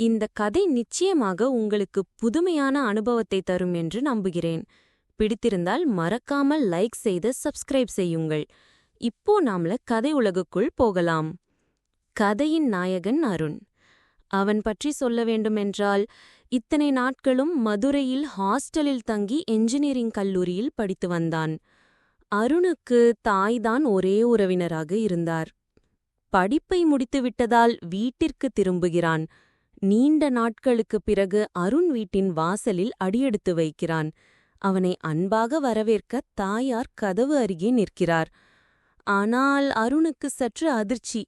இந்த கதை நிச்சயமாக உங்களுக்கு புதுமையான அனுபவத்தை தரும் என்று நம்புகிறேன். பிடித்திருந்தால் மறக்காமல் லைக் செய்து சப்ஸ்கிரைப் செய்யுங்கள். இப்போ நாமல கதை உலகுக்குள் போகலாம். கதையின் நாயகன் அருண். அவன் பற்றி சொல்ல வேண்டுமென்றால் இத்தனை நாட்களும் மதுரையில் ஹாஸ்டலில் தங்கி என்ஜினியரிங் கல்லூரியில் படித்து வந்தான். அருணுக்கு தாய்தான் ஒரே உறவினராக இருந்தார். படிப்பை முடித்துவிட்டதால் வீட்டிற்கு திரும்புகிறான். நீண்ட நாட்களுக்குப் பிறகு அருண் வீட்டின் வாசலில் அடியெடுத்து வைக்கிறான். அவனை அன்பாக வரவேற்க தாயார் கதவு அருகே நிற்கிறார். ஆனால் அருணுக்கு சற்று அதிர்ச்சி.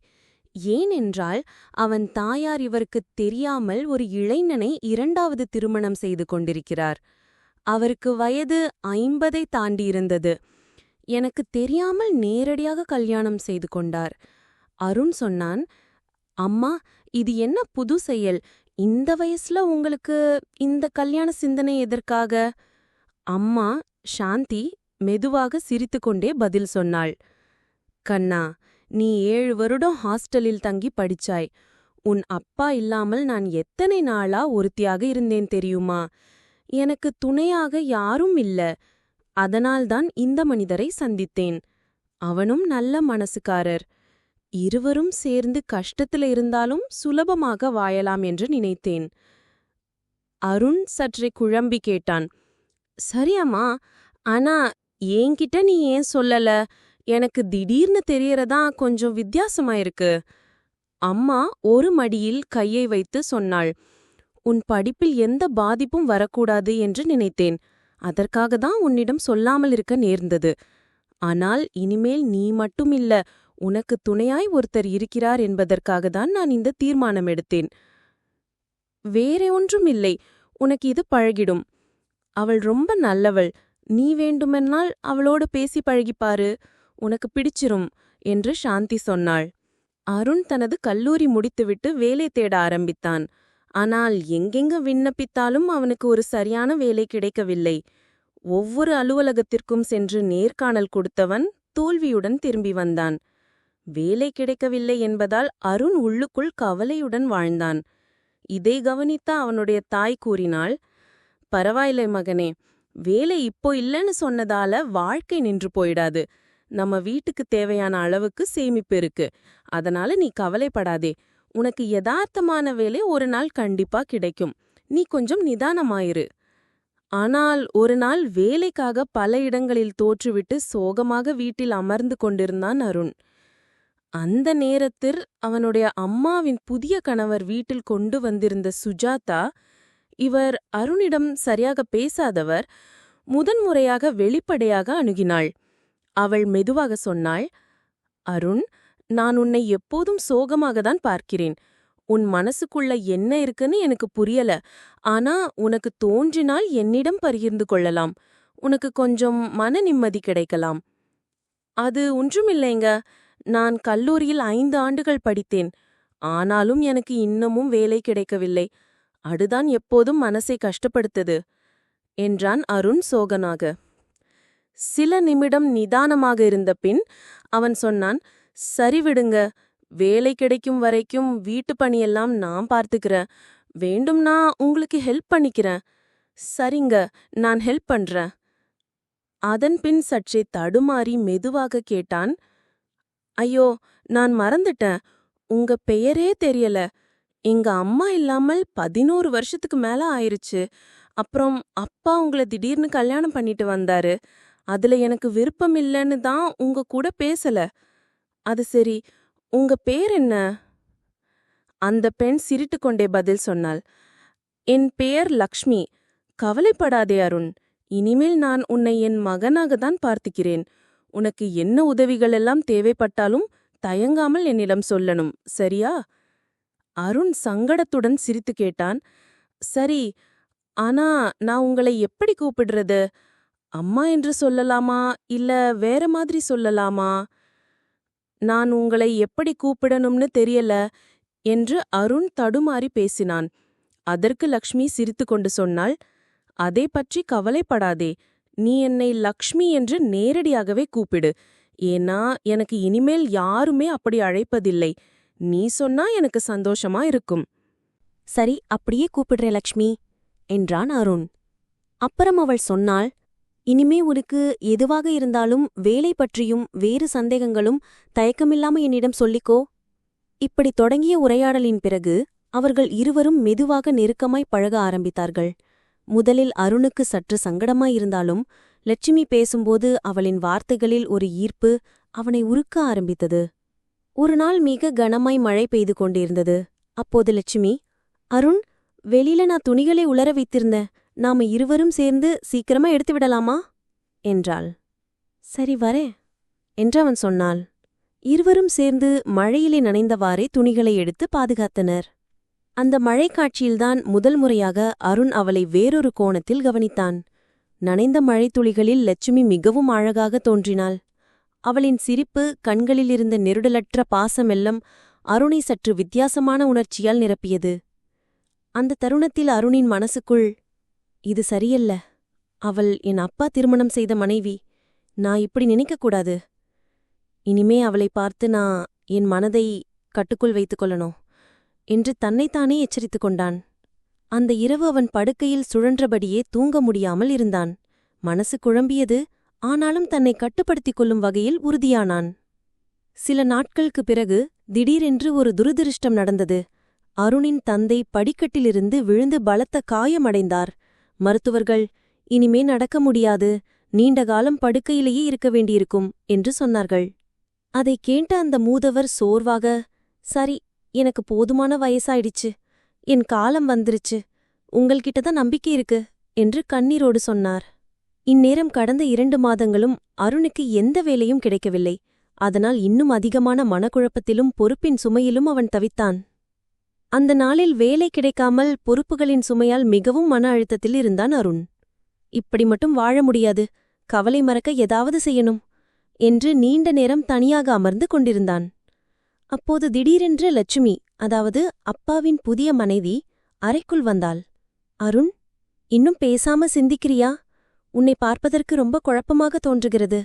ஏனென்றால் அவன் தாயார் இவருக்குத் தெரியாமல் ஒரு இளைஞனை இரண்டாவது திருமணம் செய்து கொண்டிருக்கிறார். அவருக்கு வயது ஐம்பதை தாண்டியிருந்தது. எனக்கு தெரியாமல் நேரடியாக கல்யாணம் செய்து கொண்டார். அருண் சொன்னான் அம்மா இது என்ன புது செயல்? இந்த வயசுல உங்களுக்கு இந்த கல்யாண சிந்தனை எதற்காக? அம்மா சாந்தி மெதுவாக சிரித்துக்கொண்டே பதில் சொன்னாள். கண்ணா நீ ஏழு வருடம் ஹாஸ்டலில் தங்கி படிச்சாய். உன் அப்பா இல்லாமல் நான் எத்தனை நாளா ஒருத்தியாக இருந்தேன் தெரியுமா? எனக்கு துணையாக யாரும் இல்ல. அதனால்தான் இந்த மனிதரை சந்தித்தேன். அவனும் நல்ல மனசுக்காரர். இருவரும் சேர்ந்து கஷ்டத்துல இருந்தாலும் சுலபமாக வாயலாம் என்று நினைத்தேன். அருண் சற்றே குழம்பி கேட்டான். சரியாம்மா ஆனா என்கிட்ட நீ ஏன் சொல்லல? எனக்கு திடீர்னு தெரியறதா கொஞ்சம் வித்தியாசமா இருக்கு அம்மா ஒரு மடியில் கையை வைத்து சொன்னாள். உன் படிப்பில் எந்த பாதிப்பும் வரக்கூடாது என்று நினைத்தேன். அதற்காக தான் உன்னிடம் சொல்லாமல் இருக்க நேர்ந்தது. ஆனால் இனிமேல் நீ மட்டும் இல்ல உனக்கு துணையாய் ஒருத்தர் இருக்கிறார் என்பதற்காக தான் நான் இந்த தீர்மானம் எடுத்தேன். வேறே ஒன்றும் இல்லை உனக்கு இது பழகிடும். அவள் ரொம்ப நல்லவள். நீ வேண்டுமென்னால் அவளோடு பேசி பழகிப்பாரு. உனக்கு பிடிச்சிரும் என்று சாந்தி சொன்னாள். அருண் தனது கல்லூரி முடித்துவிட்டு வேலை தேட ஆரம்பித்தான். ஆனால் எங்கெங்க விண்ணப்பித்தாலும் அவனுக்கு ஒரு சரியான வேலை கிடைக்கவில்லை. ஒவ்வொரு அலுவலகத்திற்கும் சென்று நேர்காணல் கொடுத்தவன் தோல்வியுடன் திரும்பி வந்தான். வேலை கிடைக்கவில்லை என்பதால் அருண் உள்ளுக்குள் கவலையுடன் வாழ்ந்தான். இதை கவனித்த அவனுடைய தாய் கூறினாள் பரவாயில்லை மகனே வேலை இப்போ இல்லைன்னு சொன்னதால வாழ்க்கை நின்று போயிடாது. நம்ம வீட்டுக்கு தேவையான அளவுக்கு சேமிப்பு இருக்கு. அதனால நீ கவலைப்படாதே. உனக்கு யதார்த்தமான வேலை ஒரு நாள் கண்டிப்பா கிடைக்கும். நீ கொஞ்சம் நிதானமாயிரு. ஆனால் ஒரு நாள் வேலைக்காக பல இடங்களில் தோற்றுவிட்டு சோகமாக வீட்டில் அமர்ந்து கொண்டிருந்தான் அருண். அந்த நேரத்தில் அவனுடைய அம்மாவின் புதிய கணவர் வீட்டில் கொண்டு வந்திருந்த சுஜாதா இவர் அருணிடம் சரியாக பேசாதவர் முதன்முறையாக வெளிப்படையாக அணுகினாள். அவள் மெதுவாக சொன்னாள் அருண் நான் உன்னை எப்போதும் சோகமாக தான் பார்க்கிறேன். உன் மனசுக்குள்ள என்ன இருக்குன்னு எனக்கு புரியல. ஆனா உனக்கு தோன்றினால் என்னிடம் பகிர்ந்து கொள்ளலாம். உனக்கு கொஞ்சம் மன நிம்மதி கிடைக்கலாம். அது ஒன்றுமில்லைங்க நான் கல்லூரியில் ஐந்து ஆண்டுகள் படித்தேன். ஆனாலும் எனக்கு இன்னமும் வேலை கிடைக்கவில்லை. அதுதான் எப்போதும் மனசை கஷ்டப்படுத்தது என்றான் அருண் சோகனாக. சில நிமிடம் நிதானமாக இருந்த பின் அவன் சொன்னான் சரி விடுங்க. வேலை கிடைக்கும் வரைக்கும் வீட்டு பணியெல்லாம் நான் பார்த்துக்கிறேன். வேண்டும்னா உங்களுக்கு ஹெல்ப் பண்ணிக்கிறேன். சரிங்க நான் ஹெல்ப் பண்றேன். அதன் பின் சற்றே தடுமாறி மெதுவாக கேட்டான் ஐயோ நான் மறந்துட்டேன். உங்க பெயரே தெரியல. எங்க அம்மா இல்லாமல் பதினோரு வருஷத்துக்கு மேல ஆயிருச்சு. அப்புறம் அப்பா உங்கள திடீர்னு கல்யாணம் பண்ணிட்டு வந்தாரு. அதுல எனக்கு விருப்பம் இல்லைன்னு தான் உங்க கூட பேசல. அது சரி உங்க பேர் என்ன? அந்த பெண் சிரிட்டு கொண்டே பதில் சொன்னாள். என் பெயர் லக்ஷ்மி. கவலைப்படாதே அருண். இனிமேல் நான் உன்னை என் மகனாக தான் பார்த்துக்கிறேன். உனக்கு என்ன உதவிகளெல்லாம் தேவைப்பட்டாலும் தயங்காமல் என்னிடம் சொல்லணும் சரியா? அருண் சங்கடத்துடன் சிரித்து கேட்டான். சரி ஆனா நான் உங்களை எப்படி கூப்பிடுறது? அம்மா என்று சொல்லலாமா? இல்ல வேற மாதிரி சொல்லலாமா? நான் உங்களை எப்படி கூப்பிடணும்னு தெரியல என்று அருண் தடுமாறி பேசினான். அதற்கு லக்ஷ்மி சிரித்துக்கொண்டு சொன்னாள். அதை பற்றி கவலைப்படாதே. நீ என்னை லக்ஷ்மி என்று நேரடியாகவே கூப்பிடு. ஏன்னா எனக்கு இனிமேல் யாருமே அப்படி அழைப்பதில்லை. நீ சொன்னா எனக்கு சந்தோஷமா இருக்கும். சரி அப்படியே கூப்பிடுறேன் லக்ஷ்மி என்றான் அருண். அப்புறம் அவள் சொன்னாள் இனிமே உனக்கு எதுவாக இருந்தாலும் வேலை பற்றியும் வேறு சந்தேகங்களும் தயக்கமில்லாம என்னிடம் சொல்லிக்கோ. இப்படி தொடங்கிய உரையாடலின் பிறகு அவர்கள் இருவரும் மெதுவாக நெருக்கமாய் பழக ஆரம்பித்தார்கள். முதலில் அருணுக்கு சற்று சங்கடமாயிருந்தாலும் லட்சுமி பேசும்போது அவளின் வார்த்தைகளில் ஒரு ஈர்ப்பு அவனை உருக்க ஆரம்பித்தது. ஒரு நாள் மிக கனமாய் மழை பெய்து கொண்டிருந்தது. அப்போது லட்சுமி அருண் வெளியில நான் துணிகளை உலர வைத்திருந்தேன். நாம இருவரும் சேர்ந்து சீக்கிரமா எடுத்து விடலாமா? என்றாள். சரி வரே என்று அவன் சொன்னாள். இருவரும் சேர்ந்து மழையிலே நனைந்தவாறே துணிகளை எடுத்து பாதுகாத்தனர். அந்த மழைக்காட்சியில்தான் முதல் முறையாக அருண் அவளை வேறொரு கோணத்தில் கவனித்தான். நனைந்த மழைத்துளிகளில் லட்சுமி மிகவும் அழகாக தோன்றினாள். அவளின் சிரிப்பு கண்களிலிருந்த நெருடலற்ற பாசமெல்லாம் அருணை சற்று வித்தியாசமான உணர்ச்சியால் நிரப்பியது. அந்த தருணத்தில் அருணின் மனசுக்குள் இது சரியல்ல. அவள் என் அப்பா திருமணம் செய்த மனைவி. நான் இப்படி நினைக்கக்கூடாது. இனிமே அவளை பார்த்து நான் என் மனதை கட்டுக்குள் வைத்துக்கொள்ளணும் என்று தன்னைத்தானே எச்சரித்துக் கொண்டான். அந்த இரவு அவன் படுக்கையில் சுழன்றபடியே தூங்க முடியாமல் இருந்தான். மனசு குழம்பியது ஆனாலும் தன்னை கட்டுப்படுத்திக் கொள்ளும் வகையில் உறுதியானான். சில நாட்களுக்குப் பிறகு திடீரென்று ஒரு துரதிருஷ்டம் நடந்தது. அருணின் தந்தை படிக்கட்டிலிருந்து விழுந்து பலத்த காயமடைந்தார். மருத்துவர்கள் இனிமே நடக்க முடியாது. நீண்ட காலம் படுக்கையிலேயே இருக்க வேண்டியிருக்கும் என்று சொன்னார்கள். அதைக் கேட்ட அந்த மூதவர் சோர்வாக சரி எனக்கு போதுமான வயசாயிடுச்சு. என் காலம் வந்துருச்சு. உங்கள்கிட்ட தான் நம்பிக்கை இருக்கு என்று கண்ணீரோடு சொன்னார். இந்நேரம் கடந்த இரண்டு மாதங்களும் அருணுக்கு எந்த வேலையும் கிடைக்கவில்லை. அதனால் இன்னும் அதிகமான மனக்குழப்பத்திலும் பொறுப்பின் சுமையிலும் அவன் தவித்தான். அந்த நாளில் வேலை கிடைக்காமல் பொறுப்புகளின் சுமையால் மிகவும் மன அழுத்தத்தில் இருந்தான் அருண். இப்படி மட்டும் வாழ முடியாது கவலை மறக்க ஏதாவது செய்யணும் என்று நீண்ட நேரம் தனியாக அமர்ந்து கொண்டிருந்தான். அப்போது திடீரென்று லட்சுமி அதாவது அப்பாவின் புதிய மனைவி அறைக்குள் வந்தாள். அருண் இன்னும் பேசாம சிந்திக்கிறியா? உன்னை பார்ப்பதற்கு ரொம்ப குழப்பமாக தோன்றுகிறது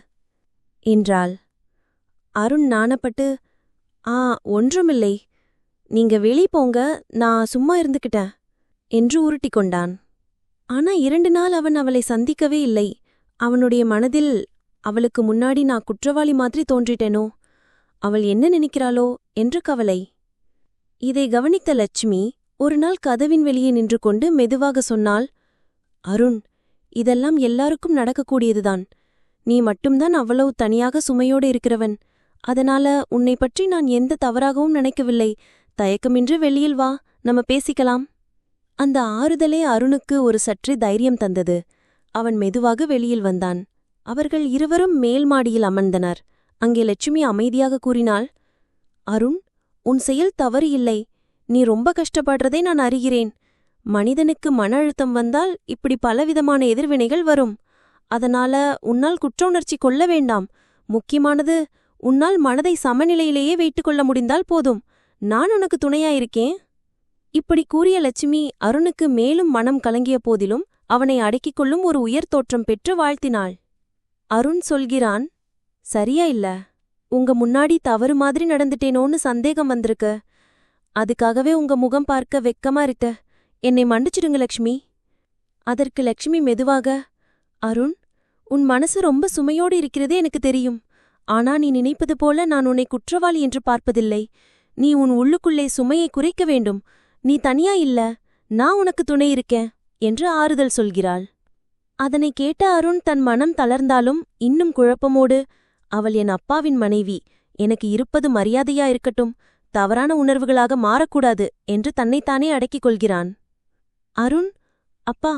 என்றாள். அருண் நாணப்பட்டு ஆ ஒன்றுமில்லை. நீங்க வெளி போங்க நான் சும்மா இருந்துகிட்டேன் என்று உருட்டிக் கொண்டான். ஆனா இரண்டு நாள் அவன் அவளை சந்திக்கவே இல்லை. அவனுடைய மனதில் அவளுக்கு முன்னாடி நான் குற்றவாளி மாதிரி தோன்றிட்டேனோ? அவள் என்ன நினைக்கிறாளோ என்று கவலை. இதை கவனித்த லட்சுமி ஒரு நாள் கதவின் வெளியே நின்று கொண்டு மெதுவாக சொன்னாள் அருண் இதெல்லாம் எல்லாருக்கும் நடக்கக்கூடியதுதான். நீ மட்டும்தான் அவ்வளவு தனியாக சுமையோடு இருக்கிறவன். அதனால உன்னை பற்றி நான் எந்த தவறாகவும் நினைக்கவில்லை. தயக்கமின்றி வெளியில் வா நம்ம பேசிக்கலாம். அந்த ஆறுதலே அருணுக்கு ஒரு சற்றே தைரியம் தந்தது. அவன் மெதுவாக வெளியில் வந்தான். அவர்கள் இருவரும் மேல் மாடியில் அமர்ந்தனர். அங்கே லட்சுமி அமைதியாக கூறினாள் அருண் உன் செயல் தவறு இல்லை. நீ ரொம்ப கஷ்டப்படுறதை நான் அறிகிறேன். மனிதனுக்கு மன அழுத்தம் வந்தால் இப்படி பலவிதமான எதிர்வினைகள் வரும். அதனால உன்னால் குற்ற உணர்ச்சி கொள்ள வேண்டாம். முக்கியமானது உன்னால் மனதை சமநிலையிலேயே வைத்துக் கொள்ள முடிந்தால் போதும். நான் உனக்கு துணையாயிருக்கேன். இப்படி கூறிய லட்சுமி அருணுக்கு மேலும் மனம் கலங்கிய போதிலும் அவனை அடக்கிக் கொள்ளும் ஒரு உயர் தோற்றம் பெற்று வாழ்த்தினாள். அருண் சொல்கிறான் சரியா இல்ல. உங்க முன்னாடி தவறு மாதிரி நடந்துட்டேனோன்னு சந்தேகம் வந்திருக்கு. அதுக்காகவே உங்க முகம் பார்க்க வெக்கமா இருக்க. என்னை மன்னிச்சிடுங்க லக்ஷ்மி. அதற்கு லக்ஷ்மி மெதுவாக அருண் உன் மனசு ரொம்ப சுமையோடு இருக்கிறதே எனக்கு தெரியும். ஆனா நீ நினைப்பது போல நான் உன்னை குற்றவாளி என்று பார்ப்பதில்லை. நீ உன் உள்ளுக்குள்ளே சுமையை குறைக்க வேண்டும். நீ தனியா இல்ல. நான் உனக்கு துணை இருக்கேன் என்று ஆறுதல் சொல்கிறாள். அதனை கேட்ட அருண் தன் மனம் தளர்ந்தாலும் இன்னும் குழப்பமோடு அவள் என் அப்பாவின் மனைவி. எனக்கு இருப்பது மரியாதையா இருக்கட்டும். தவறான உணர்வுகளாக மாறக்கூடாது என்று தன்னைத்தானே அடக்கிக் கொள்கிறான். அருண் அப்பா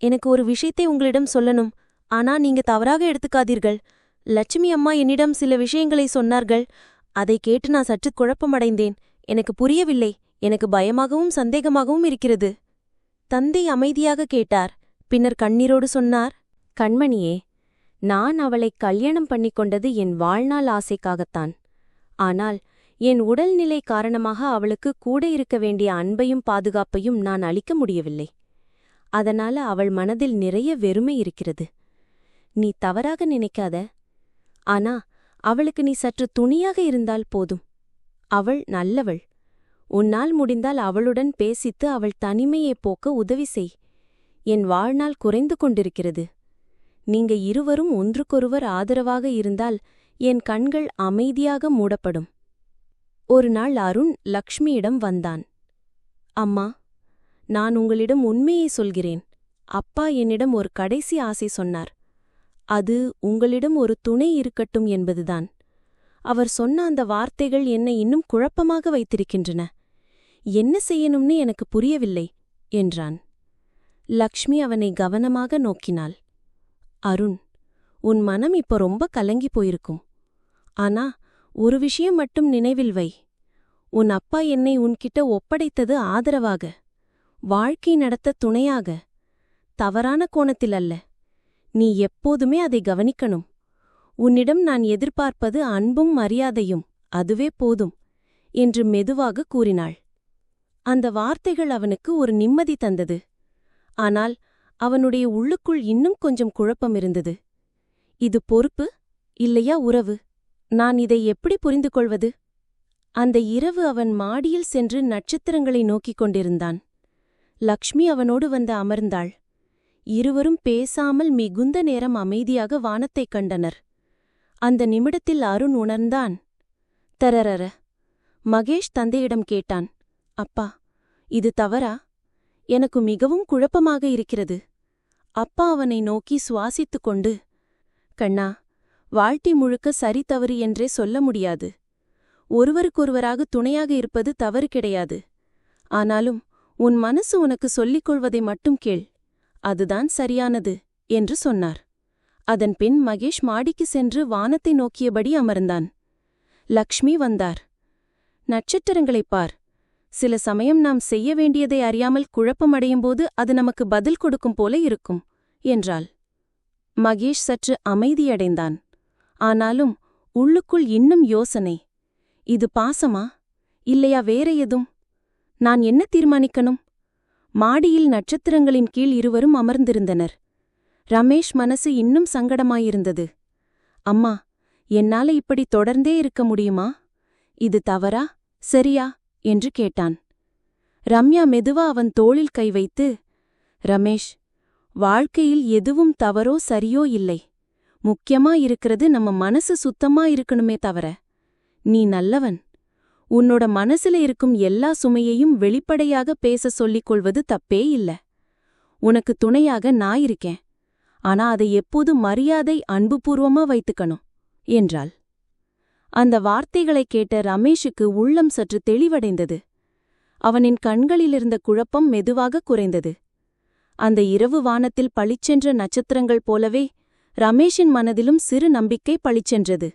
எனக்கு ஒரு விஷயத்தை உங்களிடம் சொல்லணும். ஆனா நீங்க தவறாக எடுத்துக்காதீர்கள். லட்சுமி அம்மா என்னிடம் சில விஷயங்களை சொன்னார்கள். அதை கேட்டு நான் சற்று குழப்பமடைந்தேன். எனக்கு புரியவில்லை. எனக்கு பயமாகவும் சந்தேகமாகவும் இருக்கிறது. தந்தை அமைதியாக கேட்டார். பின்னர் கண்ணீரோடு சொன்னார் கண்மணியே நான் அவளை கல்யாணம் பண்ணிக் கொண்டது என் வாழ்நாள் ஆசைக்காகத்தான். ஆனால் என் உடல்நிலை காரணமாக அவளுக்கு கூட இருக்க வேண்டிய அன்பையும் பாதுகாப்பையும் நான் அளிக்க முடியவில்லை. அதனால அவள் மனதில் நிறைய வெறுமை இருக்கிறது. நீ தவறாக நினைக்காத. ஆனா அவளுக்கு நீ சற்று துணியாக இருந்தால் போதும். அவள் நல்லவள். உன்னால் முடிந்தால் அவளுடன் பேசித்து அவள் தனிமையைப் போக்க உதவி செய். என் வாழ்நாள் குறைந்து கொண்டிருக்கிறது. நீங்க இருவரும் ஒன்றுக்கொருவர் ஆதரவாக இருந்தால் என் கண்கள் அமைதியாக மூடப்படும். ஒரு நாள் அருண் லக்ஷ்மியிடம் வந்தான். அம்மா நான் உங்களிடம் உண்மையை சொல்கிறேன். அப்பா என்னிடம் ஒரு கடைசி ஆசை சொன்னார். அது உங்களிடம் ஒரு துணை இருக்கட்டும் என்பதுதான். அவர் சொன்ன அந்த வார்த்தைகள் என்னை இன்னும் குழப்பமாக வைத்திருக்கின்றன. என்ன செய்யணும்னு எனக்கு புரியவில்லை என்றான். லக்ஷ்மி அவனை கவனமாக நோக்கினாள். அருண் உன் மனம் இப்ப ரொம்ப கலங்கி போயிருக்கும். ஆனா ஒரு விஷயம் மட்டும் நினைவில் வை. உன் அப்பா என்னை உன்கிட்ட ஒப்படைத்தது ஆதரவாக. வாழ்க்கை நடத்த துணையாக. தவறான கோணத்தில் அல்ல. நீ எப்போதுமே அதை கவனிக்கணும். உன்னிடம் நான் எதிர்பார்ப்பது அன்பும் மரியாதையும் அதுவே போதும் என்று மெதுவாக கூறினாள். அந்த வார்த்தைகள் அவனுக்கு ஒரு நிம்மதி தந்தது. ஆனால் அவனுடைய உள்ளுக்குள் இன்னும் கொஞ்சம் குழப்பம் இருந்தது. இது பொறுப்பு இல்லையா உறவு? நான் இதை எப்படி புரிந்து கொள்வது? அந்த இரவு அவன் மாடியில் சென்று நட்சத்திரங்களை நோக்கிக் கொண்டிருந்தான். லக்ஷ்மி அவனோடு வந்து அமர்ந்தாள். இருவரும் பேசாமல் மிகுந்த நேரம் அமைதியாக வானத்தைக் கண்டனர். அந்த நிமிடத்தில் அருண் உணர்ந்தான். தரரர. மகேஷ் தந்தையிடம் கேட்டான். அப்பா இது தவறா? எனக்கு மிகவும் குழப்பமாக இருக்கிறது. அப்பா அவனை நோக்கி சுவாசித்துக் கொண்டு கண்ணா வாழ்க்கை முழுக்க சரி தவறு என்றே சொல்ல முடியாது. ஒருவருக்கொருவராக துணையாக இருப்பது தவறு கிடையாது. ஆனாலும் உன் மனசு உனக்கு சொல்லிக் கொள்வதை மட்டும் கேள். அதுதான் சரியானது என்று சொன்னார். அதன் பின் மகேஷ் மாடிக்கு சென்று வானத்தை நோக்கியபடி அமர்ந்தான். லக்ஷ்மி வந்தார். நட்சத்திரங்களைப் பார். சில சமயம் நாம் செய்ய வேண்டியதை அறியாமல் குழப்பமடையும்போது அது நமக்கு பதில் கொடுக்கும் போல இருக்கும் என்றாள். மகேஷ் சற்று அமைதியடைந்தான். ஆனாலும் உள்ளுக்குள் இன்னும் யோசனை. இது பாசமா? இல்லையா வேற எதும்? நான் என்ன தீர்மானிக்கணும்? மாடியில் நட்சத்திரங்களின் கீழ் இருவரும் அமர்ந்திருந்தனர். ரமேஷ் மனசு இன்னும் சங்கடமாயிருந்தது. அம்மா என்னால இப்படி தொடர்ந்தே இருக்க முடியுமா? இது தவறா? சரியா? என்று கேட்டான். ரம்யா மெதுவா அவன் தோளில் கை வைத்து ரமேஷ் வாழ்க்கையில் எதுவும் தவறோ சரியோ இல்லை. முக்கியமா இருக்கிறது நம்ம மனசு சுத்தமா இருக்கணுமே தவிர நீ நல்லவன். உன்னோட மனசுல இருக்கும் எல்லா சுமையையும் வெளிப்படையாக பேச சொல்லிக் கொள்வது தப்பே இல்ல. உனக்கு துணையாக நான் இருக்கேன். ஆனா அதை எப்போது மரியாதை அன்புபூர்வமா வைத்துக்கணும் என்றாள். அந்த வார்த்தைகளைக் கேட்ட ரமேஷுக்கு உள்ளம் சற்று தெளிவடைந்தது. அவனின் கண்களிலிருந்த குழப்பம் மெதுவாக குறைந்தது. அந்த இரவு வானத்தில் பளிச்சென்ற நட்சத்திரங்கள் போலவே ரமேஷின் மனதிலும் சிறு நம்பிக்கை பளிச்சென்றது.